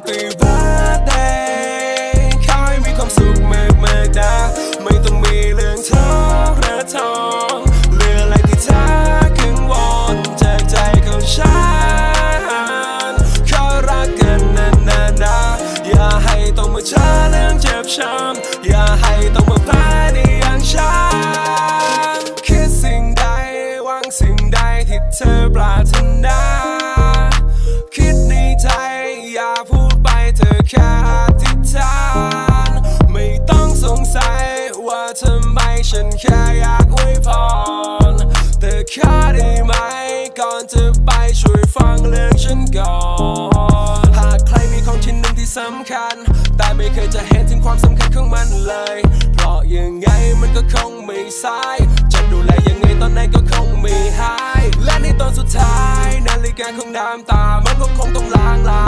Happy birthday ขอให้มีความสุขมากมากๆนะไม่ต้องมีเรื่องท้อระทองเรื่องอะไรที่เธอกังวลจากใจของฉันขอรักกันนานๆนะอย่าให้ต้องมาช้าเรื่องเจ็บช้ำ อแค่อธิษฐาน ไม่ต้องสงสัยว่าทำไมฉันแค่อยากอวยพรแต่แค่ได้ไหม ก่อนจะไปช่วยฟังเรื่องฉันก่อนหากใครมีของชิ้นหนึ่งที่สำคัญ แต่ไม่เคยจะเห็นถึงความสำคัญของมันเลย เพราะยังไงมันก็คงไม่สายจะดูแลยังไงตอนไหนก็คงไม่หาย และในตอนสุดท้ายนาฬิกาของน้ำตา มันก็คงต้องล้างลา